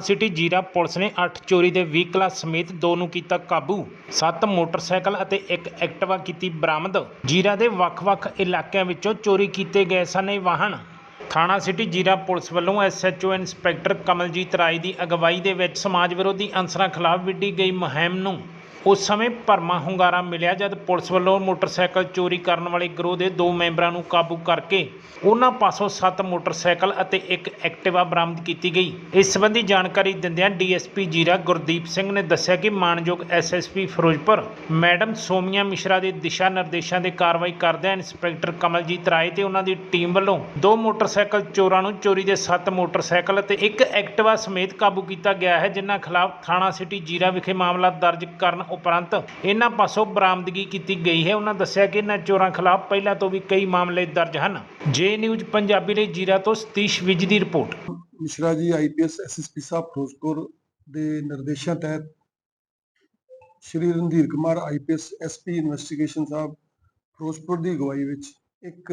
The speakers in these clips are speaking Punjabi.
ਸਿਟੀ ਜੀਰਾ ਪੁਲਿਸ ਨੇ 8 ਚੋਰੀ ਦੇ ਵਹੀਕਲਾਂ ਸਮੇਤ ਦੋ ਨੂੰ ਕੀਤਾ ਕਾਬੂ। 7 ਮੋਟਰਸਾਈਕਲ ਅਤੇ ਇੱਕ ਐਕਟਿਵਾ ਕੀਤੀ ਬਰਾਮਦ। ਜੀਰਾ ਦੇ ਵੱਖ-ਵੱਖ ਇਲਾਕਿਆਂ ਵਿੱਚੋਂ ਚੋਰੀ ਕੀਤੇ ਗਏ ਸਨ ਇਹ ਵਾਹਨ। ਥਾਣਾ ਸਿਟੀ ਜੀਰਾ ਪੁਲਿਸ ਵੱਲੋਂ ਐਸਐਚਓ ਇੰਸਪੈਕਟਰ ਕਮਲਜੀਤ ਰਾਏ ਦੀ ਅਗਵਾਈ ਦੇ ਵਿੱਚ ਸਮਾਜ ਵਿਰੋਧੀ ਅਨਸਰਾਂ ਖਿਲਾਫ ਵਿੱਢੀ ਗਈ ਮੁਹਿੰਮ ਨੂੰ ਉਸ ਸਮੇਂ ਭਰਮਾ ਹੁੰਗਾਰਾ ਮਿਲਿਆ ਜਦ ਪੁਲਿਸ ਵੱਲੋਂ ਮੋਟਰਸਾਈਕਲ ਚੋਰੀ ਕਰਨ ਵਾਲੇ ਗਰੋਹ ਦੇ ਦੋ ਮੈਂਬਰਾਂ ਨੂੰ ਕਾਬੂ ਕਰਕੇ ਉਹਨਾਂ ਪਾਸੋਂ 7 ਮੋਟਰਸਾਈਕਲ ਅਤੇ ਇੱਕ ਐਕਟਿਵਾ ਬਰਾਮਦ ਕੀਤੀ ਗਈ। ਇਸ ਸੰਬੰਧੀ ਜਾਣਕਾਰੀ ਦਿੰਦਿਆਂ ਡੀਐਸਪੀ ਜੀਰਾ ਗੁਰਦੀਪ ਸਿੰਘ ਨੇ ਦੱਸਿਆ ਕਿ ਮਾਨਯੋਗ ਐਸਐਸਪੀ ਫਿਰੋਜ਼ਪੁਰ, ਮੈਡਮ ਸੋਮੀਆ ਮਿਸ਼ਰਾ ਦੇ ਦਿਸ਼ਾ ਨਿਰਦੇਸ਼ਾਂ ਦੇ ਕਾਰਵਾਈ ਕਰਦਿਆਂ ਇੰਸਪੈਕਟਰ ਕਮਲਜੀਤ ਰਾਏ ਤੇ ਉਹਨਾਂ ਦੀ ਟੀਮ ਵੱਲੋਂ ਦੋ ਮੋਟਰਸਾਈਕਲ ਚੋਰਾਂ ਨੂੰ ਚੋਰੀ ਦੇ 7 ਮੋਟਰਸਾਈਕਲ ਅਤੇ ਇੱਕ ਐਕਟਿਵਾ ਸਮੇਤ ਕਾਬੂ ਕੀਤਾ ਗਿਆ ਹੈ, ਜਿਨ੍ਹਾਂ ਖਿਲਾਫ ਥਾਣਾ ਸਿਟੀ ਜੀਰਾ ਵਿਖੇ ਮਾਮਲਾ ਦਰਜ ਕਰਨ ਉਪਰੰਤ ਇਹਨਾਂ ਪਾਸੋਂ ਬਰਾਮਦਗੀ ਕੀਤੀ ਗਈ ਹੈ। ਉਹਨਾਂ ਦੱਸਿਆ ਕਿ ਇਹਨਾਂ ਚੋਰਾਂ ਖਿਲਾਫ ਪਹਿਲਾਂ ਤੋਂ ਵੀ ਕਈ ਮਾਮਲੇ ਦਰਜ ਹਨ। ਜੇ ਨਿਊਜ਼ ਪੰਜਾਬੀ ਲਈ ਜੀਰਾ ਤੋਂ ਸਤੀਸ਼ ਵਿਜ ਦੀ report. Mishra ji IPS SSP ਸਾਹਿਬ ਫਿਰੋਜ਼ਪੁਰ ਦੇ ਨਿਰਦੇਸ਼ਾਂ ਤਹਿਤ Shri Randhir Kumar IPS SP investigation ਸਾਹਿਬ ਫਿਰੋਜ਼ਪੁਰ ਦੀ ਅਗਵਾਈ ਵਿੱਚ ਇੱਕ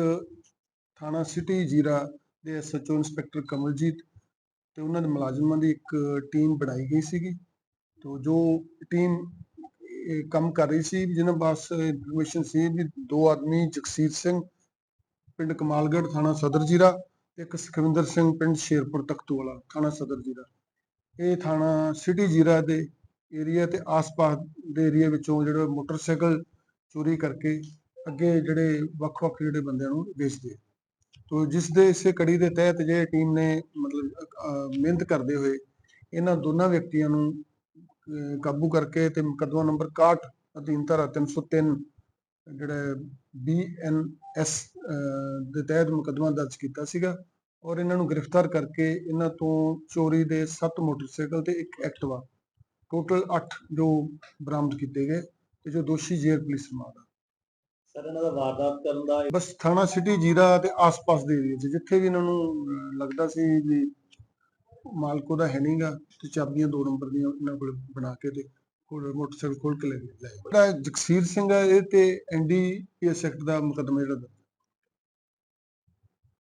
ਥਾਣਾ ਸਿਟੀ ਜੀਰਾ ਦੇ ਐਸਐਚਓ ਇੰਸਪੈਕਟਰ ਕਮਲਜੀਤ ਤੇ ਉਹਨਾਂ ਦੇ ਮੁਲਾਜ਼ਮਾਂ ਦੀ ਇੱਕ ਟੀਮ ਬਣਾਈ ਗਈ ਸੀਗੀ। ਤੋਂ ਜੋ ਟੀਮ ਕੰਮ ਕਰ ਰਹੀ ਸੀ ਜਿਹਨਾਂ ਪਾਸ ਇਨਫੋਰਮੇਸ਼ਨ ਸੀ ਵੀ ਦੋ ਆਦਮੀ ਜਗਸੀਰ ਸਿੰਘ ਪਿੰਡ ਕਮਾਲਗੜ੍ਹ ਥਾਣਾ ਸਦਰ ਜੀਰਾ ਇੱਕ ਸੁਖਵਿੰਦਰ ਸਿੰਘ ਪਿੰਡ ਸ਼ੇਰਪੁਰ ਤਖਤੂ ਵਾਲਾ ਥਾਣਾ ਸਦਰ ਜੀਰਾ ਇਹ ਥਾਣਾ ਸਿਟੀ ਜੀਰਾ ਦੇ ਏਰੀਆ ਤੇ ਆਸ-ਪਾਸ ਦੇ ਏਰੀਆ ਵਿੱਚੋਂ ਜਿਹੜੇ ਮੋਟਰਸਾਈਕਲ ਚੋਰੀ ਕਰਕੇ ਅੱਗੇ ਜਿਹੜੇ ਵੱਖ-ਵੱਖ ਜਿਹੜੇ ਬੰਦਿਆਂ ਨੂੰ ਵੇਚਦੇ ਤੋ ਜਿਸ ਦੇ ਇਸੇ ਕੜੀ ਦੇ ਤਹਿਤ ਜੇ ਟੀਮ ਨੇ ਮਤਲਬ ਅਹ, ਮਿਹਨਤ ਕਰਦੇ ਹੋਏ ਇਹਨਾਂ ਦੋਨਾਂ ਵਿਅਕਤੀਆਂ ਨੂੰ ਕਾਬੂ ਕਰਕੇ ਤੇ ਮੁਕੱਦਮਾ ਨੰਬਰ 61 ਅਧੀਨ ਧਾਰਾ 303 ਜਿਹੜਾ ਬੀਐਨਐਸ ਦੇ ਤਹਿਤ ਮੁਕੱਦਮਾ ਦਰਜ ਕੀਤਾ ਸੀਗਾ ਔਰ ਇਹਨਾਂ ਨੂੰ ਗ੍ਰਿਫਤਾਰ ਕਰਕੇ ਇਹਨਾਂ ਤੋਂ ਚੋਰੀ ਦੇ 7 ਮੋਟਰਸਾਈਕਲ ਤੇ ਇੱਕ ਐਕਟਿਵਾ ਟੋਟਲ 8 ਜੋ ਬਰਾਮਦ ਕੀਤੇ ਗਏ ਤੇ ਜੋ ਦੋਸ਼ੀ ਜੇਲ੍ਹ ਪੁਲਿਸ ਰਿਮਾਂਡ ਸਰ ਇਹਨਾਂ ਦਾ ਵਾਰਦਾਤ ਕਰਨ ਦਾ ਬਸ ਥਾਣਾ ਸਿਟੀ ਜੀਰਾ ਤੇ ਆਸ-ਪਾਸ ਦੇ ਏਰੀਆ 'ਚ ਜਿੱਥੇ ਵੀ ਇਹਨਾਂ ਨੂੰ ਲੱਗਦਾ ਸੀ ਵੀ ਮਾਲਕ ਉਹਦਾ ਹੈ ਨਹੀਂਗਾ ਤੇ ਚਾਬੀਆਂ ਦੋ ਨੰਬਰ ਦੀਆਂ ਇਹਨਾਂ ਕੋਲ ਬਣਾ ਕੇ ਤੇ ਕੋਲ ਮੋਟਰਸਾਈਕਲ ਖੋਲ ਕੇ ਲੈ ਗਏ ਲੈ ਗਏ। ਜਿਹੜਾ ਜਗਸੀਰ ਸਿੰਘ ਹੈ ਇਹ ਤੇ ਐਨਡੀਪੀਐਸ ਐਕਟ ਦਾ ਮੁਕੱਦਮਾ ਜਿਹੜਾ